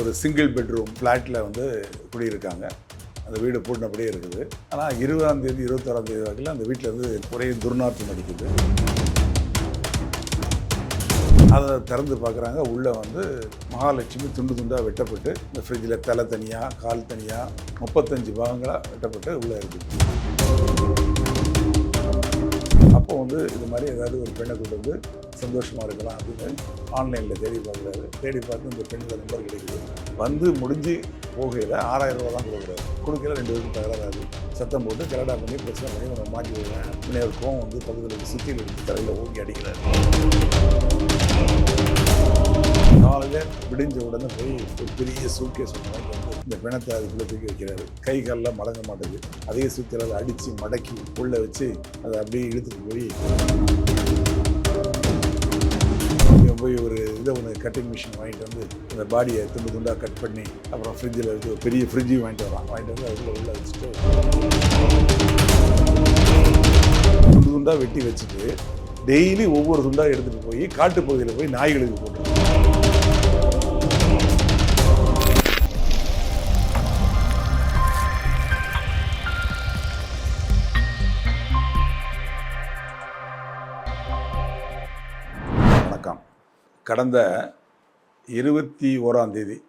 ஒரு single bedroom ஃப்ளாட்டில் வந்து குடியிருக்காங்க. அந்த வீடு பூட்டினபடியே இருக்குது. ஆனால் இருபதாம் தேதி இருபத்தோராம் தேதி வரைக்கும் அந்த வீட்டில் வந்து ஒரே துர்நாற்றம் அடிக்குது. அதை திறந்து பார்க்குறாங்க. உள்ளே வந்து மகாலட்சுமி துண்டு துண்டாக வெட்டப்பட்டு இந்த ஃப்ரிட்ஜில் தலை தனியாக கால் தனியாக முப்பத்தஞ்சு பாகங்களாக வெட்டப்பட்டு உள்ளே இருக்குது. அப்போ வந்து இது மாதிரி ஏதாவது ஒரு பெண்ணை கொண்டு வந்து சந்தோஷமாக இருக்கலாம் அப்படின்னு ஆன்லைனில் தேடி பார்க்குறாரு. தேடி பார்த்து இந்த பெண்ணுக்கு நம்பர் கிடைக்குது. வந்து முடிஞ்சு போகையில் ஆறாயிரம் ரூபா தான் கொடுக்குறாரு. கொடுக்கல ரெண்டு பேருக்கும் தகராறாரு சத்தம் போட்டு கலடா பண்ணி பிரச்சனை பண்ணி நம்ம மாட்டி விடுவேன் இன்னொரு கோவம் வந்து பக்கத்தில் சுற்றியில் எடுத்து தலையில் ஓங்கி அடிக்கிறாரு. காலையில் விடிஞ்ச உடனே போய் ஒரு பெரிய சூட்கேஸ் ஒன்று வாங்கிட்டு இந்த பிணத்தை அதுக்குள்ளே தூக்கி வைக்கிறாரு. கை காலெல்லாம் மடங்க மாட்டேங்குது அதே சுத்தில அடித்து மடக்கி உள்ளே வச்சு அதை அப்படியே இழுத்துட்டு போய் போய் ஒரு இதை ஒன்று கட்டிங் மிஷின் வாங்கிட்டு வந்து இந்த பாடியை துண்டு துண்டாக கட் பண்ணி அப்புறம் ஃப்ரிட்ஜில் வச்சு ஒரு பெரிய ஃப்ரிட்ஜையும் வாங்கிட்டு வரான். வாங்கிட்டு வந்து அதுக்குள்ளே உள்ளே வச்சுட்டு துண்டு துண்டாக வெட்டி வச்சுட்டு டெய்லி ஒவ்வொரு துண்டாக எடுத்துகிட்டு போய் காட்டுப்பகுதியில் போய் நாய்களுக்கு போட்டு கடந்த இருபத்தி ஓராம் தேதி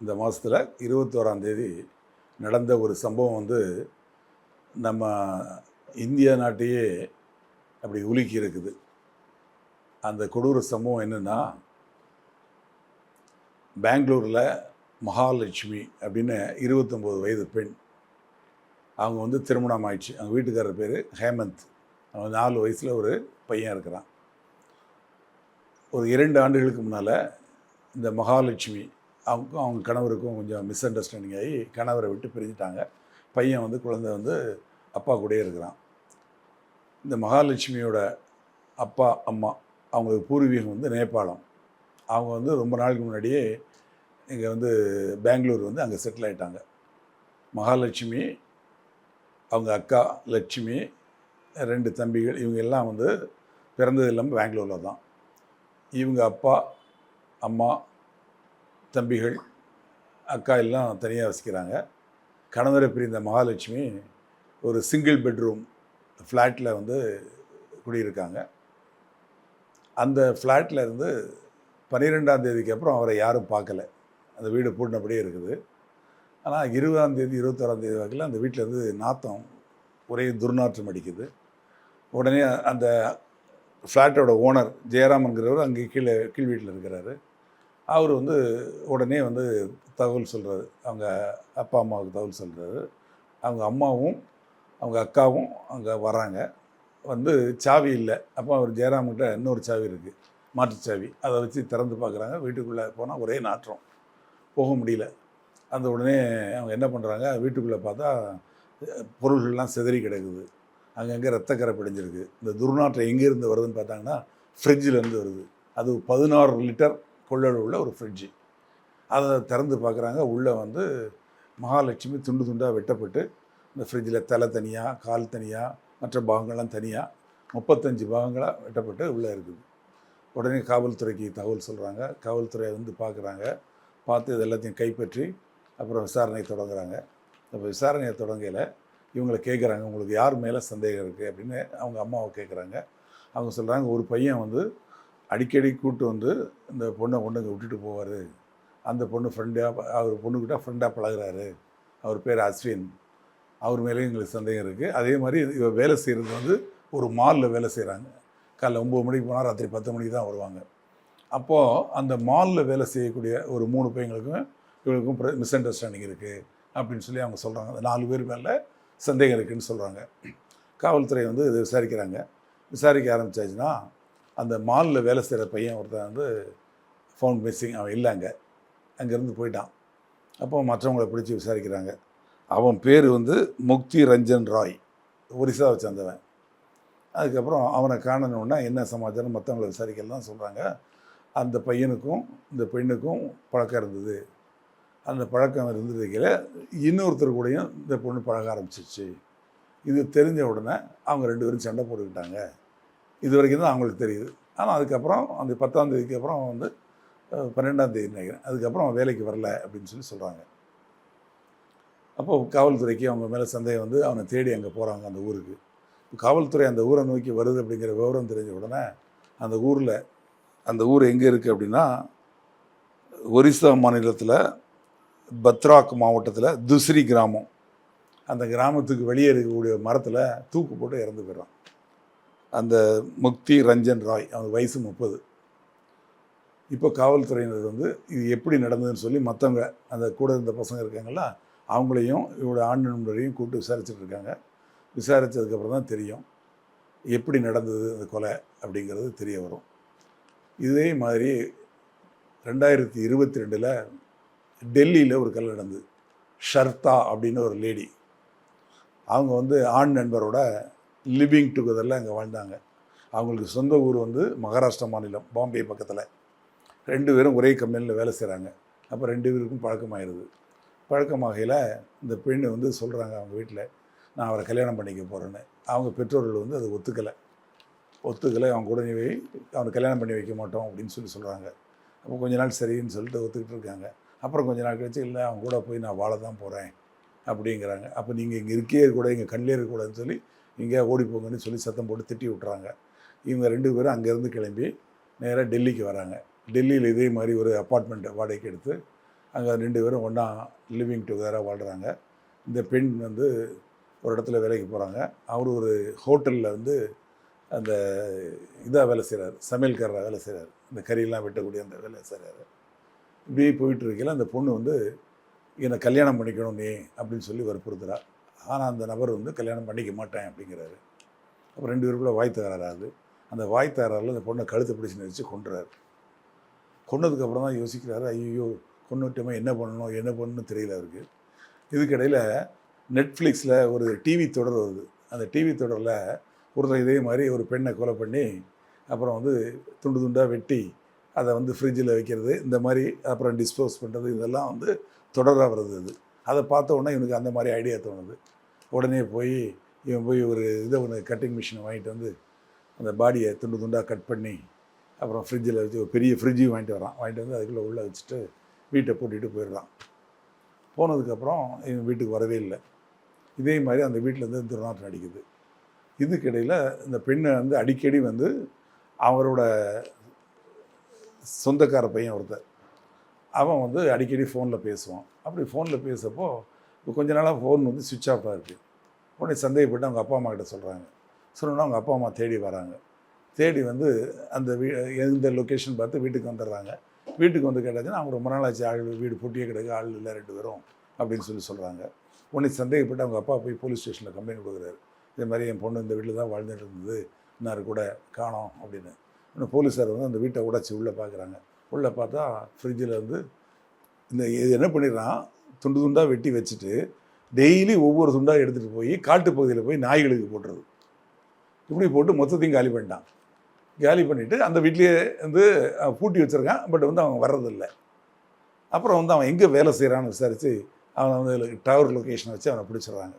இந்த மாதத்தில் இருபத்தோராம் தேதி நடந்த ஒரு சம்பவம் வந்து நம்ம இந்திய நாட்டையே அப்படி உலுக்கி இருக்குது. அந்த கொடூர சம்பவம் என்னென்னா பெங்களூரில் மகாலட்சுமி அப்படின்னு இருபத்தொம்போது வயது பெண் அவங்க வந்து திருமணம் ஆயிடுச்சு. அவங்க வீட்டுக்காரர் பேர் ஹேமந்த். அவங்க நாலு வயசில் ஒரு பையன் இருக்கிறான். ஒரு இரண்டு ஆண்டுகளுக்கு முன்னால் இந்த மகாலட்சுமி அவங்களுக்கும் அவங்க கணவருக்கும் கொஞ்சம் மிஸ் அண்டர்ஸ்டாண்டிங் ஆகி கணவரை விட்டு பிரிஞ்சுட்டாங்க. பையன் வந்து குழந்தை வந்து அப்பா கூடயே இருக்கிறான். இந்த மகாலட்சுமியோட அப்பா அம்மா அவங்களுக்கு பூர்வீகம் வந்து நேபாளம். அவங்க வந்து ரொம்ப நாளுக்கு முன்னாடியே இங்கே வந்து பெங்களூர் வந்து அங்கே செட்டில் ஆகிட்டாங்க மகாலட்சுமி அவங்க அக்கா லட்சுமி ரெண்டு தம்பிகள் இவங்க எல்லாம் வந்து பிறந்தது இல்லாமல் பெங்களூரில் தான். இவங்க அப்பா அம்மா தம்பிகள் அக்கா எல்லாம் தனியாக வசிக்கிறாங்க. கணவரை பிரிந்த மகாலட்சுமி ஒரு சிங்கிள் பெட்ரூம் ஃப்ளாட்டில் வந்து குடியிருக்காங்க. அந்த ஃப்ளாட்டில் இருந்து பன்னிரெண்டாம் தேதிக்கு அப்புறம் அவரை யாரும் பார்க்கல. அந்த வீடு பூட்டினபடியே இருக்குது. ஆனால் இருபதாம் தேதி இருபத்தோராம் தேதி வரைக்கும் அந்த வீட்டில் இருந்து நாத்தம் ஒரே துர்நாற்றம் அடிக்குது. உடனே அந்த ஃப்ளாட்டோட ஓனர் ஜெயராமன்கிறவர் அங்கே கீழே கீழ் வீட்டில் இருக்கிறாரு. அவர் வந்து உடனே வந்து தகவல் சொல்கிறாரு அவங்க அப்பா அம்மாவுக்கு தகவல் சொல்கிறாரு அவங்க அம்மாவும் அவங்க அக்காவும் அங்கே வராங்க. வந்து சாவி இல்லை. அப்போ அவர் ஜெயராமன்கிட்ட இன்னொரு சாவி இருக்குது மாற்றுச்சாவி அதை வச்சு திறந்து பார்க்குறாங்க வீட்டுக்குள்ளே போனால் ஒரே நாற்றம். போக முடியல. அந்த உடனே அவங்க என்ன பண்ணுறாங்க வீட்டுக்குள்ளே பார்த்தா பொருள்கள்லாம் சிதறி கிடக்குது. அங்கங்கே ரத்தக்கரை பிடிஞ்சிருக்கு. இந்த துர்நாற்றம் எங்கேருந்து வருதுன்னு பார்த்தாங்கன்னா ஃப்ரிட்ஜிலேருந்து வருது. அது பதினாறு லிட்டர் கொள்ளளவு உள்ள ஒரு ஃப்ரிட்ஜு அதை திறந்து பார்க்குறாங்க. உள்ளே வந்து மகாலட்சுமி துண்டு துண்டாக வெட்டப்பட்டு இந்த ஃப்ரிட்ஜில் தலை தனியாக கால் தனியாக மற்ற பாகங்கள்லாம் தனியாக முப்பத்தஞ்சு பாகங்களாக வெட்டப்பட்டு உள்ளே இருக்குது. உடனே காவல்துறைக்கு தகவல் சொல்கிறாங்க காவல்துறையை வந்து பார்க்குறாங்க. பார்த்து இது எல்லாத்தையும் கைப்பற்றி அப்புறம் விசாரணை தொடங்குறாங்க. அப்போ விசாரணையை தொடங்கையில் இவங்களை கேட்குறாங்க உங்களுக்கு யார் மேலே சந்தேகம் இருக்குது அப்படின்னு அவங்க அம்மாவை கேட்குறாங்க. அவங்க சொல்கிறாங்க ஒரு பையன் வந்து அடிக்கடி கூப்பிட்டு வந்து இந்த பொண்ணை கொண்டு விட்டுட்டு போவார். அந்த பொண்ணு ஃப்ரெண்டாக அவர் பொண்ணுக்கிட்ட ஃப்ரெண்டாக பழகுறாரு. அவர் பேர் அஸ்வின். அவர் மேலேயும் எங்களுக்கு சந்தேகம் இருக்குது அதே மாதிரி இவ வேலை செய்கிறது வந்து ஒரு மாலில் வேலை செய்கிறாங்க காலைல ஒம்பது மணிக்கு போனால் ராத்திரி பத்து மணிக்கு தான் வருவாங்க. அப்போது அந்த மாலில் வேலை செய்யக்கூடிய ஒரு மூணு பையங்களுக்கும் இவங்களுக்கும் மிஸ் அண்டர்ஸ்டாண்டிங் இருக்குது அப்படின்னு சொல்லி அவங்க சொல்கிறாங்க அந்த நாலு பேர் மேலே சந்தேகம் இருக்குதுன்னு சொல்கிறாங்க காவல்துறை வந்து இதை விசாரிக்கிறாங்க. விசாரிக்க ஆரம்பிச்சாச்சுன்னா அந்த மாலில் வேலை செய்கிற பையன் ஒருத்தன் வந்து ஃபோன் மிஸ்ஸிங் அவன் இல்லை அங்கே அங்கேருந்து போயிட்டான். அப்போ மற்றவங்களை பிடிச்சி விசாரிக்கிறாங்க. அவன் பேர் வந்து முக்தி ரஞ்சன் ராய். ஒரிசாவை சேர்ந்தவன் அதுக்கப்புறம் அவனை காணணுன்னா என்ன சமாச்சாரம் மற்றவங்களை விசாரிக்கலாம் சொல்கிறாங்க அந்த பையனுக்கும் இந்த பெண்ணுக்கும் பழக்கம் இருந்தது. அந்த பழக்கம் இருந்ததுக்கில் இன்னொருத்தர் கூடயும் இந்த பொண்ணு பழக ஆரம்பிச்சிச்சு. இது தெரிஞ்ச உடனே அவங்க ரெண்டு பேரும் சண்டை போட்டுக்கிட்டாங்க. இது வரைக்கும் தான் அவங்களுக்கு தெரியுது. ஆனால் அதுக்கப்புறம் அந்த பத்தாம் தேதிக்கு அப்புறம் அவன் வந்து பன்னெண்டாம் தேதி நினைக்கிறேன். அதுக்கப்புறம் அவன் வேலைக்கு வரல அப்படின்னு சொல்லி சொல்கிறாங்க அப்போது காவல்துறைக்கு அவங்க மேலே சந்தேகம் வந்து அவனை தேடி அங்கே போகிறாங்க அந்த ஊருக்கு. இப்போ காவல்துறை அந்த ஊரை நோக்கி வருது அப்படிங்கிற விவரம் தெரிஞ்ச உடனே அந்த ஊரில் அந்த ஊர் எங்கே இருக்குது அப்படின்னா ஒரிசா மாநிலத்தில் பத்ராக் மாவட்டத்தில் துஸ்ரி கிராமம். அந்த கிராமத்துக்கு வெளியே இருக்கக்கூடிய மரத்தில் தூக்கு போட்டு இறந்து போயிடுறான். அந்த முக்தி ரஞ்சன் ராய் அவங்க வயசு முப்பது. இப்போ காவல்துறையினர் வந்து இது எப்படி நடந்ததுன்னு சொல்லி மற்றவங்க அந்த கூட இருந்த பசங்க இருக்காங்கள அவங்களையும் இவரோட ஆண் நண்பரையும் கூப்பிட்டு விசாரிச்சுட்டு இருக்காங்க. விசாரித்ததுக்கப்புறம் தான் தெரியும் எப்படி நடந்தது அந்த கொலை அப்படிங்கிறது தெரிய வரும். இதே மாதிரி ரெண்டாயிரத்தி இருபத்தி ரெண்டில் டெல்லியில் ஒரு கொலை நடந்தது. ஷர்தா அப்படின்னு ஒரு லேடி அவங்க வந்து ஆண் நண்பரோட லிவிங் டுகெதரில் அங்கே வாழ்ந்தாங்க. அவங்களுக்கு சொந்த ஊர் வந்து மகாராஷ்டிரா மாநிலம் பாம்பே பக்கத்தில். ரெண்டு பேரும் ஒரே கம்பெனியில் வேலை செய்கிறாங்க அப்போ ரெண்டு பேருக்கும் பழக்கமாயிருது. பழக்கமாகையில் இந்த பெண் வந்து சொல்கிறாங்க அவங்க வீட்டில் நான் அவரை கல்யாணம் பண்ணிக்க போகிறேன்னு அவங்க பெற்றோர்கள் வந்து அதை ஒத்துக்கலை. ஒத்துக்கலை அவங்க கூட போய் அவனை கல்யாணம் பண்ணி வைக்க மாட்டோம் அப்படின்னு சொல்லி சொல்கிறாங்க அப்போ கொஞ்ச நாள் சரின்னு சொல்லிட்டு ஒத்துக்கிட்டு இருக்காங்க. அப்புறம் கொஞ்ச நாள் கழிச்சு இல்லை அவங்க கூட போய் நான் வாழ தான் போகிறேன் அப்படிங்கிறாங்க. அப்போ நீங்கள் இங்கே இருக்கே கூட இங்கே கண்ணிலே இருக்கக்கூடாதுன்னு சொல்லி இங்கே ஓடி போங்கன்னு சொல்லி சத்தம் போட்டு திட்டி விட்றாங்க இவங்க ரெண்டு பேரும் அங்கேருந்து கிளம்பி நேராக டெல்லிக்கு வராங்க. டெல்லியில் இதே மாதிரி ஒரு அப்பார்ட்மெண்ட் வாடகைக்கு எடுத்து அங்கே ரெண்டு பேரும் ஒன்றா லிவிங் டுகெதராக வாழ்கிறாங்க இந்த பெண் வந்து ஒரு இடத்துல வேலைக்கு போகிறாங்க அவர் ஒரு ஹோட்டலில் வந்து அந்த இதாக வேலை செய்கிறார் சமையல்காரராக வேலை செய்கிறார் இந்த கறியெல்லாம் வெட்டக்கூடிய அந்த வேலை செய்கிறாரு இப்படியே போயிட்டு இருக்கையில் அந்த பொண்ணு வந்து என்னை கல்யாணம் பண்ணிக்கணும் நீ அப்படின்னு சொல்லி வற்புறுத்துறா. ஆனால் அந்த நபர் வந்து கல்யாணம் பண்ணிக்க மாட்டேன் அப்படிங்கிறாரு. அப்போ ரெண்டு பேருக்குள்ள வாய் தகராறாது அந்த வாய் தகராறில் அந்த பொண்ணை கழுத்து பிடிச்சு வச்சு கொண்டுறாரு கொண்டதுக்கப்புறம் தான் யோசிக்கிறாரு ஐயோ கொண்டுட்டோமே என்ன பண்ணணும் என்ன பண்ணணும்னு தெரியல அவருக்கு. இதுக்கிடையில் நெட்ஃப்ளிக்ஸில் ஒரு டிவி தொடர் வருது. அந்த டிவி தொடரில் ஒருத்தர் இதே மாதிரி ஒரு பெண்ணை கொலை பண்ணி அப்புறம் வந்து துண்டு துண்டாக வெட்டி அதை வந்து ஃப்ரிட்ஜில் வைக்கிறது இந்த மாதிரி அப்புறம் டிஸ்போஸ் பண்ணுறது இதெல்லாம் வந்து தொடராக வருது அது அதை பார்த்த உடனே இவனுக்கு அந்த மாதிரி ஐடியா தோணுது. உடனே போய் இவன் போய் ஒரு இதை ஒன்று கட்டிங் மிஷினை வாங்கிட்டு வந்து அந்த பாடியை துண்டு துண்டாக கட் பண்ணி அப்புறம் ஃப்ரிட்ஜில் வச்சு ஒரு பெரிய ஃப்ரிட்ஜையும் வாங்கிட்டு வரான். வாங்கிட்டு வந்து அதுக்குள்ளே உள்ளே வச்சுட்டு வீட்டை பூட்டிட்டு போயிடுறான். போனதுக்கப்புறம் இவன் வீட்டுக்கு வரவே இல்லை. இதே மாதிரி அந்த வீட்டிலேருந்து துர்நாற்றம் அடிக்குது. இதுக்கிடையில் இந்த பெண்ணை வந்து அடிக்கடி வந்து அவரோட சொந்தக்கார பையன் ஒருத்தர் அவன் வந்து அடிக்கடி ஃபோனில் பேசுவான். அப்படி ஃபோனில் பேசப்போ இப்போ கொஞ்ச நாளாக ஃபோன் வந்து சுவிட்ச் ஆஃபாக இருக்குது உடனே சந்தேகப்பட்டு அவங்க அப்பா அம்மா கிட்ட சொல்கிறாங்க சொன்னோன்னா அவங்க அப்பா அம்மா தேடி வராங்க. தேடி வந்து அந்த வீ எந்த லொக்கேஷன் பார்த்து வீட்டுக்கு வந்துடுறாங்க. வீட்டுக்கு வந்து கேட்டாச்சுன்னா அவங்க ரொம்ப நாள் ஆச்சு ஆள் வீடு பூட்டியே கிடக்கு ஆள் இல்லை ரெண்டு பேரும் அப்படின்னு சொல்லி சொல்கிறாங்க உடனே சந்தேகப்பட்டு அவங்க அப்பா போய் போலீஸ் ஸ்டேஷனில் கம்ப்ளைண்ட் கொடுக்குறாரு. இதே மாதிரி என் பொண்ணு இந்த வீட்டில் தான் வாழ்ந்துட்டு இருந்தது. இன்னார் கூட காணோம் அப்படின்னு. இன்னும் போலீஸார் வந்து அந்த வீட்டை உடச்சி உள்ளே பார்க்குறாங்க. உள்ளே பார்த்தா ஃப்ரிட்ஜில் வந்து இந்த இது என்ன பண்ணிடுறான்? துண்டு துண்டாக வெட்டி வச்சுட்டு டெய்லி ஒவ்வொரு துண்டாக எடுத்துகிட்டு போய் காட்டு பகுதியில் போய் நாய்களுக்கு போட்டுறது. இப்படி போட்டு மொத்தத்தையும் காலி பண்ணிட்டான். காலி பண்ணிவிட்டு அந்த வீட்லேயே வந்து பூட்டி வச்சுருக்கான். பட் வந்து அவன் வர்றதில்லை. அப்புறம் வந்து அவன் எங்கே வேலை செய்கிறான்னு விசாரித்து அவனை வந்து டவர் லொக்கேஷன் வச்சு அவனை பிடிச்சிடுறாங்க.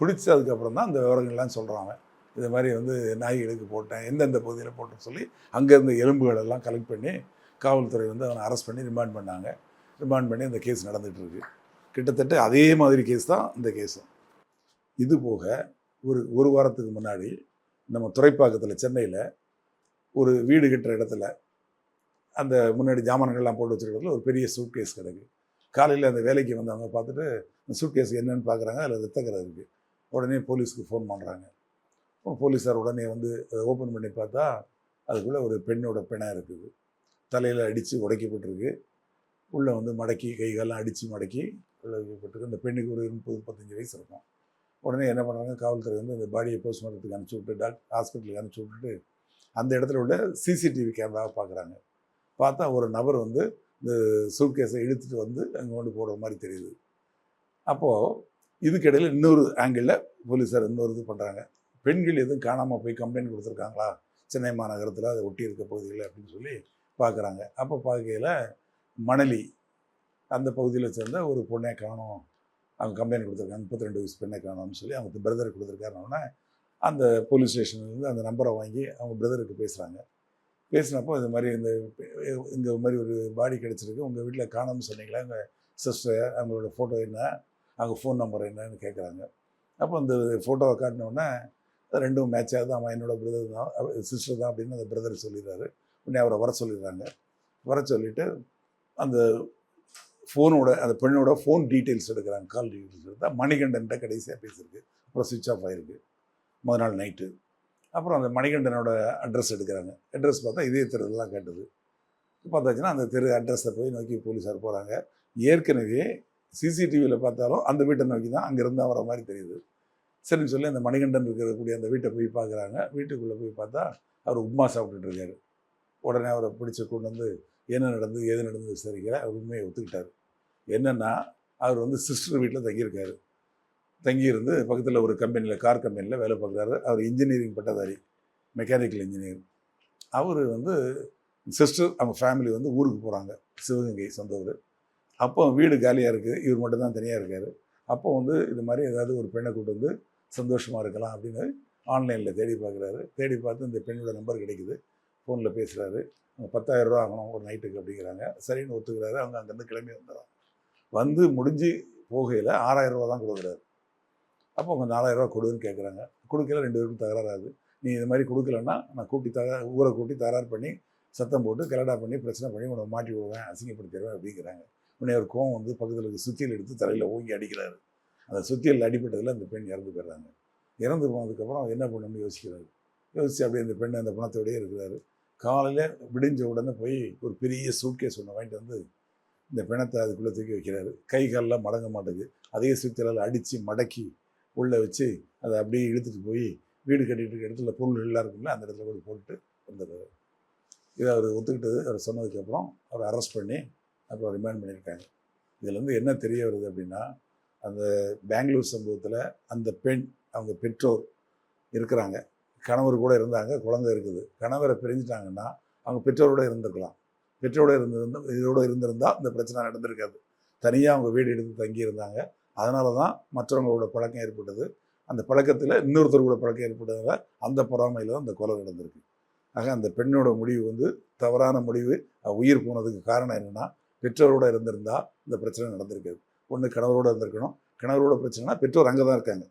பிடிச்சதுக்கப்புறம் தான் அந்த விவரங்கள்லாம் சொல்கிறான் அவன். இது மாதிரி வந்து நாய்களுக்கு போட்டேன் எந்தெந்த பகுதியில் போட்டேன்னு சொல்லி அங்கேருந்து எலும்புகள் எல்லாம் கலெக்ட் பண்ணி காவல்துறை வந்து அவனை அரெஸ்ட் பண்ணி ரிமாண்ட் பண்ணாங்க. ரிமாண்ட் பண்ணி அந்த கேஸ் நடந்துகிட்ருக்கு கிட்டத்தட்ட அதே மாதிரி கேஸ் தான் இந்த கேஸும் இது போக ஒரு ஒரு வாரத்துக்கு முன்னாடி நம்ம துறைப்பாக்கத்தில் சென்னையில் ஒரு வீடு கட்டுற இடத்துல அந்த முன்னாடி ஜாமான்கள்லாம் போட்டு வச்சுருக்கிறதுல ஒரு பெரிய சூட் கேஸ் கிடக்கு. காலையில் அந்த வேலைக்கு வந்தவங்க பார்த்துட்டு சூட் கேஸ் என்னன்னு பார்க்குறாங்க அதில் ரத்தக்கரை இருக்குது உடனே போலீஸ்க்கு ஃபோன் பண்ணுறாங்க போலீஸார் உடனே வந்து அதை ஓப்பன் பண்ணி பார்த்தா அதுக்குள்ளே ஒரு பெண்ணோட பிணம் இருக்குது. தலையில் அடித்து உடைக்கப்பட்டிருக்கு. உள்ளே வந்து மடக்கி கை அடித்து மடக்கி உள்ளே வைக்கப்பட்டிருக்கு. அந்த பெண்ணுக்கு ஒரு முப்பது முப்பத்தஞ்சு வயசு இருக்கும். உடனே என்ன பண்ணுறாங்க காவல்துறை வந்து அந்த பாடியை போஸ்ட்மார்ட்டத்துக்கு அனுப்பிச்சி விட்டு டாக்டர் ஹாஸ்பிட்டலுக்கு அனுப்பிச்சி விட்டுட்டு அந்த இடத்துல உள்ள சிசிடிவி கேமராவை பார்க்குறாங்க. பார்த்தா ஒரு நபர் வந்து இந்த சூட்கேஸை இழுத்துட்டு வந்து அங்கே கொண்டு போடுற மாதிரி தெரியுது. அப்போது இதுக்கிடையில் இன்னொரு ஆங்கிளில் போலீஸார் இன்னொரு இது பண்ணுறாங்க பெண்கள் எதுவும் காணாமல் போய் கம்ப்ளைண்ட் கொடுத்துருக்காங்களா? சென்னை மாநகரத்தில் அதை ஒட்டி இருக்க பகுதியில் அப்படின்னு சொல்லி பார்க்குறாங்க அப்போ பார்க்கையில் மணலி அந்த பகுதியில் சேர்ந்த ஒரு பொண்ணை காணும். அவங்க கம்ப்ளைண்ட் கொடுத்துருக்காங்க. முப்பத்தி ரெண்டு வயசு பெண்ணை காணோம்னு சொல்லி அவங்க பிரதர் கொடுத்துருக்காருனோடனே அந்த போலீஸ் ஸ்டேஷன்லேருந்து அந்த நம்பரை வாங்கி அவங்க பிரதருக்கு பேசுகிறாங்க பேசினப்போ இந்த மாதிரி இந்த இந்த மாதிரி ஒரு பாடி கிடச்சிருக்கு. உங்கள் வீட்டில் காணோம்னு சொன்னீங்களா? உங்கள் சிஸ்டர் அவங்களோட ஃபோட்டோ என்ன? அவங்க ஃபோன் நம்பர் என்னன்னு கேட்குறாங்க அப்போ அந்த ஃபோட்டோவை காட்டினோடனே ரெண்டும் மேட்ச் ஆகுது. அவன் என்னோடய பிரதர் தான். சிஸ்டர் தான் அப்படின்னு அந்த பிரதர் சொல்லிடுறாரு. உடனே அவரை வர சொல்லிடுறாங்க. வர சொல்லிவிட்டு அந்த ஃபோனோட அந்த பெண்ணோட ஃபோன் டீட்டெயில்ஸ் எடுக்கிறாங்க. கால் டீட்டெயில்ஸ் எடுத்தால் மணிகண்டன்ட்ட கடைசியாக பேசியிருக்கு. அப்புறம் சுவிட்ச் ஆஃப் ஆகிருக்கு முதல் நாள் நைட்டு அப்புறம் அந்த மணிகண்டனோட அட்ரஸ் எடுக்கிறாங்க. அட்ரஸ் பார்த்தா இதே தெருலாம் கேட்டது. பார்த்தாச்சுன்னா அந்த தெரு அட்ரஸை போய் நோக்கி போலீஸார் போகிறாங்க ஏற்கனவே சிசிடிவியில் பார்த்தாலும் அந்த வீட்டை நோக்கி தான் அங்கேருந்து வர மாதிரி தெரியுது. சரின்னு சொல்லி அந்த மணிகண்டன் இருக்கக்கூடிய அந்த வீட்டை போய் பார்க்குறாங்க. வீட்டுக்குள்ளே போய் பார்த்தா அவர் உப்மா சாப்பிட்டுட்டு இருக்காரு. உடனே அவரை பிடிச்சி கொண்டு வந்து என்ன நடந்து ஏது நடந்து விசாரிக்கிற அவர் உண்மையை ஒத்துக்கிட்டார். என்னென்னா அவர் வந்து சிஸ்டர் வீட்டில் தங்கியிருக்காரு. தங்கியிருந்து பக்கத்தில் ஒரு கம்பெனியில் கார் கம்பெனியில் வேலை பார்க்குறாரு. அவர் இன்ஜினியரிங் பட்டதாரி மெக்கானிக்கல் இன்ஜினியர் அவர் வந்து சிஸ்டர் அவங்க ஃபேமிலி வந்து ஊருக்கு போகிறாங்க. சிவகங்கை சொந்த ஊர் அப்போ வீடு காலியாக இருக்குது. இவர் மட்டும்தான் தனியாக இருக்கார். அப்போ வந்து இது மாதிரி ஏதாவது ஒரு பெண்ணை கூட்டு வந்து சந்தோஷமாக இருக்கலாம் அப்படின்னு ஆன்லைனில் தேடி பார்க்குறாரு. தேடி பார்த்து இந்த பெண்ணோட நம்பர் கிடைக்குது. ஃபோனில் பேசுகிறாரு பத்தாயிரம் ரூபா ஆகணும் ஒரு நைட்டுக்கு அப்படிங்கிறாங்க. சரின்னு ஒத்துக்கிறாரு. அவங்க அங்கேருந்து கிளம்பி வந்துடுறாங்க. வந்து முடிஞ்சு போகையில் ஆறாயிரம் ரூபா தான் கொடுக்குறாரு. அப்போ அவங்க நாலாயிரம் ரூபா கொடுன்னு கேட்குறாங்க கொடுக்கல ரெண்டு பேருக்கும் தகராறாது நீ இது மாதிரி கொடுக்கலன்னா நான் கூட்டி தக ஊரை கூட்டி தகராறு பண்ணி சத்தம் போட்டு கலடா பண்ணி பிரச்சனை பண்ணி உன்னை மாட்டி விடுவேன் அசிங்கப்படுத்திடுவேன் அப்படிங்கிறாங்க. உடனே ஒரு கோவம் வந்து பக்கத்தில் இருக்க எடுத்து தலையில் ஓங்கி அடிக்கிறாரு. அந்த சுத்தியல் அடிப்பட்டதில் அந்த பெண் இறந்து போயிடுறாங்க. இறந்து போனதுக்கப்புறம் என்ன பண்ணணும்னு யோசிக்கிறாரு. யோசிச்சு அப்படியே அந்த பெண் அந்த பணத்தோடயே இருக்கிறாரு. காலையில் விடிஞ்ச உடனே போய் ஒரு பெரிய சூட்கேஸ் ஒன்று வாங்கிட்டு வந்து இந்த பிணத்தை அதுக்குள்ளே தூக்கி வைக்கிறாரு. கை காலெலாம் மடங்க மாட்டேங்குது. அதே சுத்தியலால் அடித்து மடக்கி உள்ளே வச்சு அதை அப்படியே இழுத்துட்டு போய் வீடு கட்டிகிட்டு இருக்க இடத்துல பொருள் எல்லாம் இருக்குல்ல அந்த இடத்துல போய் போட்டு வந்துடுறாரு. இதை அவர் ஒத்துக்கிட்டது. அவர் சொன்னதுக்கப்புறம் அவர் அரெஸ்ட் பண்ணி அப்புறம் ரிமைண்ட் பண்ணியிருக்காங்க. இதில் வந்து என்ன தெரிய வருது அப்படின்னா அந்த பெங்களூர் சம்பவத்தில் அந்த பெண் அவங்க பெற்றோர் இருக்கிறாங்க. கணவர் கூட இருந்தாங்க குழந்தை இருக்குது. கணவரை பிரிஞ்சிட்டாங்கன்னா அவங்க பெற்றோரோட இருந்திருக்கலாம். பெற்றோரோட இருந்திருந்தா இதோட இருந்திருந்தால் இந்த பிரச்சனை நடந்திருக்காது. தனியாக அவங்க வீடு எடுத்து தங்கியிருந்தாங்க. அதனால தான் மற்றவங்களோட பழக்கம் ஏற்பட்டது. அந்த பழக்கத்தில் இன்னொருத்தரோட பழக்கம் ஏற்பட்டதால் அந்த பொறாமையில் தான் அந்த கொலை நடந்திருக்கு. ஆக அந்த பெண்ணோட முடிவு வந்து தவறான முடிவு. உயிர் போனதுக்கு காரணம் என்னென்னா பெற்றோரோட இருந்திருந்தால் இந்த பிரச்சனை நடந்திருக்காது. ஒன்று கணவரோட இருந்திருக்கணும். கணவரோட பிரச்சனைனா பெற்றோர் அங்கே தான் இருக்காங்க.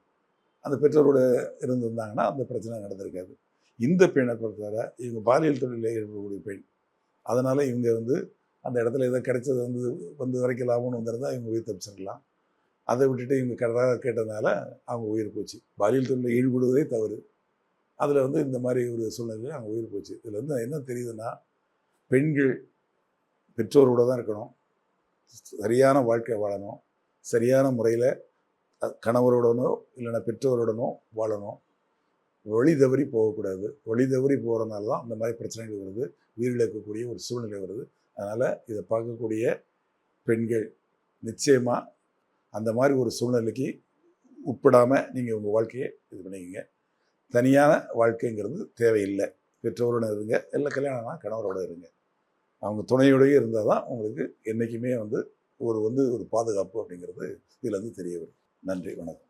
அந்த பெற்றோரோட இருந்திருந்தாங்கன்னா அந்த பிரச்சனை நடந்திருக்காது. இந்த பெண்ணை பொறுத்தவரை இவங்க பாலியல் தொழிலில் ஈடுபடக்கூடிய பெண். அதனால் இவங்க வந்து அந்த இடத்துல ஏதோ கிடைச்சது வந்து வந்து வரைக்கும் லாபம்னு வந்திருந்தால் இவங்க உயிர் தப்பிச்சிருக்கலாம் அதை விட்டுட்டு இவங்க கடனாக கேட்டதுனால அவங்க உயிர் போச்சு. பாலியல் தொழிலில் ஈடுபடுவதே தவறு. அதில் வந்து இந்த மாதிரி ஒரு சூழ்நிலையில் அவங்க உயிர் போச்சு. இதில் வந்து என்ன தெரியுதுன்னா பெண்கள் பெற்றோரோட தான் இருக்கணும். சரியான வாழ்க்கை வாழணும். சரியான முறையில் கணவரோடனோ இல்லைன்னா பெற்றோருடனோ வாழணும். வழி தவறி போகக்கூடாது. வழி தவறி போகிறதுனால தான் இந்த மாதிரி பிரச்சனைகள் வருது. உயிரிழக்கக்கூடிய ஒரு சூழ்நிலை வருது. அதனால் இதை பார்க்கக்கூடிய பெண்கள் நிச்சயமாக அந்த மாதிரி ஒரு சூழ்நிலைக்கு உட்படாமல் நீங்கள் உங்கள் வாழ்க்கையை இது பண்ணிக்கங்க. தனியான வாழ்க்கைங்கிறது தேவையில்லை. பெற்றோரோட இருங்க. இல்லை கல்யாணம்னா கணவரோட இருங்க. அவங்க துணையோடையே இருந்தால் தான் உங்களுக்கு என்றைக்குமே வந்து ஒரு வந்து ஒரு பாதுகாப்பு அப்படிங்கிறது இதில் வந்து தெரிய வரும். நன்றி வணக்கம்.